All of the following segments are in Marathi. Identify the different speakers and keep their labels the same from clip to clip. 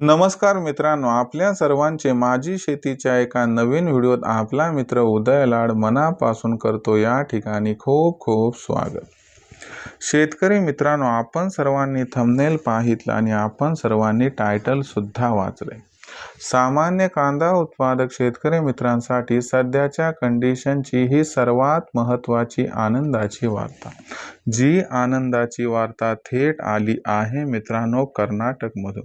Speaker 1: नमस्कार मित्रांनो आपल्या सर्वांचे माझी शेतीच्या एका नवीन व्हिडिओत आपला मित्र उदय लाड मनापासून करतो या ठिकाणी खूप खूप स्वागत. शेतकरी मित्रांनो आपण सर्वांनी थंबनेल पाहितलं आणि आपण सर्वांनी टायटलसुद्धा वाचले सामान्य कांदा उत्पादक शेतकरी मित्रांसाठी सध्याच्या कंडिशनची ही सर्वात महत्त्वाची आनंदाची वार्ता. जी आनंदाची वार्ता थेट आली आहे मित्रांनो कर्नाटकमधून.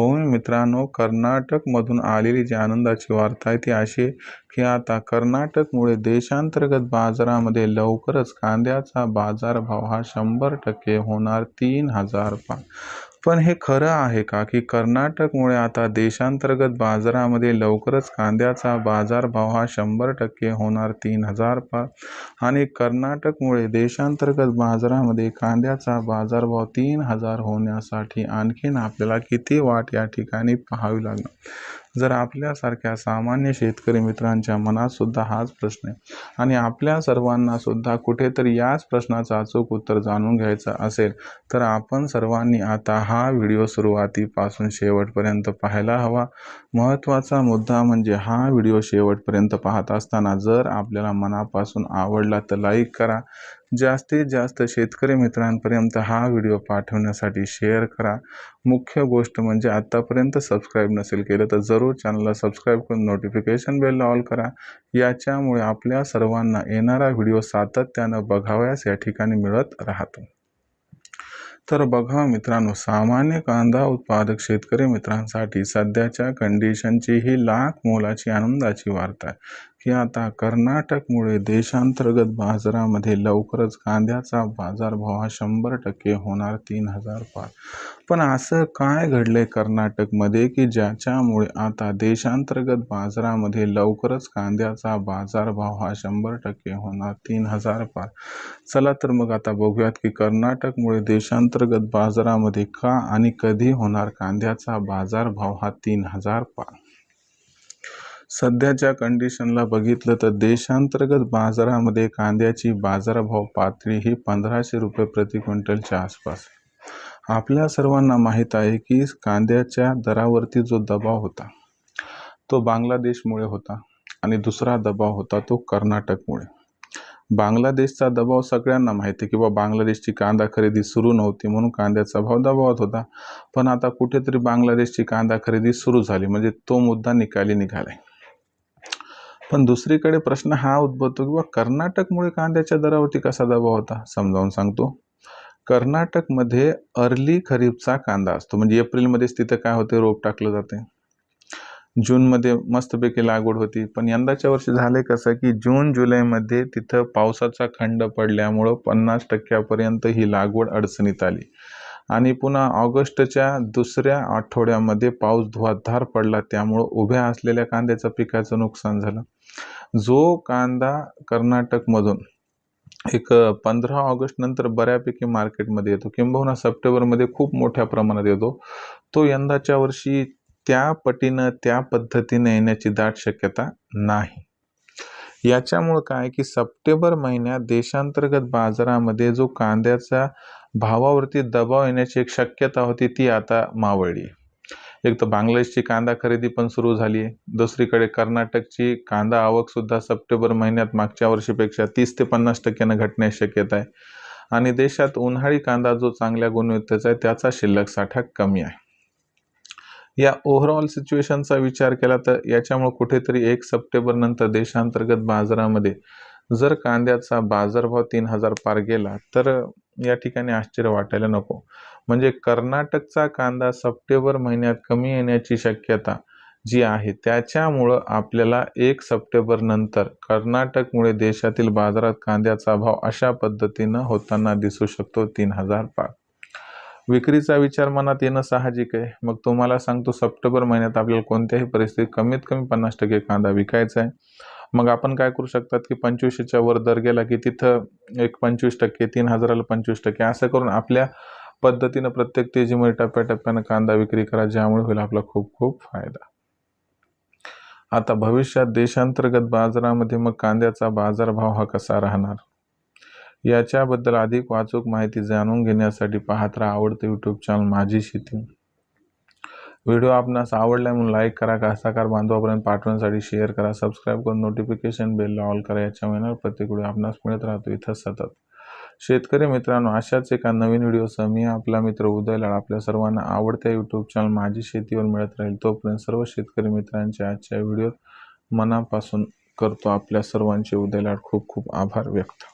Speaker 1: हो मित्रांनो कर्नाटकमधून आलेली जी आनंदाची वार्ता आहे ती अशी आहे की आता कर्नाटकमुळे देशांतर्गत बाजारामध्ये लवकरच कांद्याचा बाजारभाव हा शंभर टक्के होणार तीन हजार पाच पण हे खरं आहे का की कर्नाटकमुळे आता देशांतर्गत बाजारामध्ये लवकरच कांद्याचा बाजारभाव हा शंभर टक्के होणार तीन हजार पार आणि कर्नाटकमुळे देशांतर्गत बाजारामध्ये कांद्याचा बाजारभाव तीन हजार होण्यासाठी आणखीन आपल्याला किती वाट या ठिकाणी पाहावी लागणार? जर आपल्यासारख्या सामान्य शेतकरी मित्रांच्या मनात सुद्धा हाच प्रश्न आहे आणि आपल्या सर्वांना सुद्धा कुठेतरी याच प्रश्नाचं अचूक उत्तर जाणून घ्यायचं असेल तर आपण सर्वांनी आता हा व्हिडिओ सुरुवातीपासून शेवटपर्यंत पाहायला हवा. महत्त्वाचा मुद्दा म्हणजे हा व्हिडिओ शेवटपर्यंत पाहत असताना जर आपल्याला मनापासून आवडला तर लाईक करा. जास्तीत जास्त शेतकरी मित्रांपर्यंत हा व्हिडिओ पाठवण्यासाठी शेअर करा. मुख्य गोष्ट म्हणजे आत्तापर्यंत सबस्क्राईब नसेल केलं तर जरूर चॅनलला सबस्क्राईब करून नोटिफिकेशन बेलला ऑल करा. याच्यामुळे आपल्या सर्वांना येणारा व्हिडिओ सातत्यानं बघावयास या ठिकाणी मिळत राहतो. तर बघा मित्रांनो सामान्य कांदा उत्पादक शेतकरी मित्रांसाठी सध्याच्या कंडिशनची ही लाख मोलाची आनंदाची वार्ता आहे. की आता कर्नाटकमुळे देशांतर्गत बाजारामध्ये लवकरच कांद्याचा बाजारभाव हा शंभर टक्के होणार तीन हजार पार. पण असं काय घडलंय कर्नाटकमध्ये की ज्याच्यामुळे आता देशांतर्गत बाजारामध्ये लवकरच कांद्याचा बाजारभाव हा शंभर टक्के होणार तीन हजार पार? चला तर मग आता बघूयात की कर्नाटकमुळे देशांतर्गत बाजारामध्ये का आणि कधी होणार कांद्याचा बाजारभाव हा तीन हजार पार? सध्याच्या कंडिशनला बघितलं तर देशांतर्गत बाजारामध्ये कांद्याची बाजारभाव पातळी ही पंधराशे रुपये प्रति क्विंटलच्या आसपास आपल्या सर्वांना माहीत आहे की कांद्याच्या दरावरती जो दबाव होता तो बांगलादेशमुळे होता आणि दुसरा दबाव होता तो कर्नाटकमुळे. बांगलादेशचा दबाव सगळ्यांना माहिती आहे की बांगलादेशची कांदा खरेदी सुरू नव्हती म्हणून कांद्याचा भाव दबावात होता. पण आता कुठेतरी बांगलादेशची कांदा खरेदी सुरू झाली म्हणजे तो मुद्दा निकाली निघालाय. पण दुसरीकडे प्रश्न हा उद्भवतो किंवा कर्नाटकमुळे कांद्याच्या दरावरती कसा दबाव होता? समजावून सांगतो. कर्नाटकमध्ये अर्ली खरीपचा कांदा असतो. म्हणजे एप्रिलमध्येच तिथं काय होते? रोप टाकलं जाते. जूनमध्ये मस्तपैकी लागवड होती. पण यंदाच्या वर्षी झाले कसं की जून जुलैमध्ये तिथं पावसाचा खंड पडल्यामुळं पन्नास टक्क्यापर्यंत ही लागवड अडचणीत आली. आणि पुन्हा ऑगस्टच्या दुसऱ्या आठवड्यामध्ये पाऊस धुवाधार पडला. त्यामुळं उभ्या असलेल्या कांद्याचं पिकाचं नुकसान झालं. जो कांदा कर्नाटकमधून एक पंधरा ऑगस्ट नंतर बऱ्यापैकी मार्केटमध्ये येतो. किंबहुना सप्टेंबरमध्ये खूप मोठ्या प्रमाणात येतो. तो यंदाच्या वर्षी त्या पटीनं त्या पद्धतीने येण्याची दाट शक्यता नाही. याच्यामुळं काय की सप्टेंबर महिन्यात देशांतर्गत बाजारामध्ये जो कांद्याचा भावावरती दबाव येण्याची एक शक्यता होती ती आता मावळली. एक तर बांगलादेशची कांदा खरेदी पण सुरू झाली आहे. दुसरीकडे कर्नाटकची कांदा आवकसुद्धा सप्टेंबर महिन्यात मागच्या वर्षीपेक्षा तीस ते पन्नास टक्क्यानं घटण्याची शक्यता आहे. आणि देशात उन्हाळी कांदा जो चांगल्या गुणवत्तेचा आहे त्याचा शिल्लक साठा कमी आहे. या ओव्हरऑल सिच्युएशनचा विचार केला तर याच्यामुळे कुठेतरी एक सप्टेंबर नंतर देशांतर्गत बाजारामध्ये जर कांद्याचा बाजारभाव तीन हजार पार गेला तर या ठिकाणी आश्चर्य वाटायला नको. म्हणजे कर्नाटकचा कांदा सप्टेंबर महिन्यात कमी येण्याची शक्यता जी आहे त्याच्यामुळं आपल्याला एक सप्टेंबर नंतर कर्नाटकमुळे देशातील बाजारात कांद्याचा भाव अशा पद्धतीनं होताना दिसू शकतो तीन हजार पाच विक्रीचा विचार मनात येणं साहजिक आहे. मग तुम्हाला सांगतो सप्टेंबर महिन्यात आपल्याला कोणत्याही परिस्थितीत कमीत कमी पन्नास टक्के कांदा विकायचा आहे. मग आपण काय करू शकतात की पंचवीसच्या वर दर गेला की तिथं एक पंचवीस टक्के तीन हजाराला पंचवीस टक्के असं करून आपल्या पद्धतीनं प्रत्येक तेजीमुळे टप्प्याटप्प्यानं कांदा विक्री करा ज्यामुळे होईल आपला खूप खूप फायदा. आता भविष्यात देशांतर्गत बाजारामध्ये मग कांद्याचा बाजारभाव हा कसा राहणार? याच्याबद्दल अधिक वाचूक माहिती जाणून घेण्यासाठी पाहत राहा आवडते यूट्यूब चॅनल माझी शेती. व्हिडिओ आपणास आवडला म्हणून लाईक करा कास्ताकार बांधवापर्यंत पाठवण्यासाठी शेअर करा सबस्क्राईब करून नोटिफिकेशन बेलला ऑल करा याच्या प्रत्येक व्हिडिओ आपणास मिळत राहतो. इथं सतत शेतकरी मित्रांनो अशाच एका नवीन व्हिडिओसह मी आपला मित्र उदय लाड आपल्या सर्वांना आवडत्या यूट्यूब चॅनल माझी शेतीवर मिळत राहील तोपर्यंत सर्व शेतकरी मित्रांच्या आजच्या व्हिडिओत मनापासून करतो आपल्या सर्वांचे उदय लाड खूप खूप आभार व्यक्त.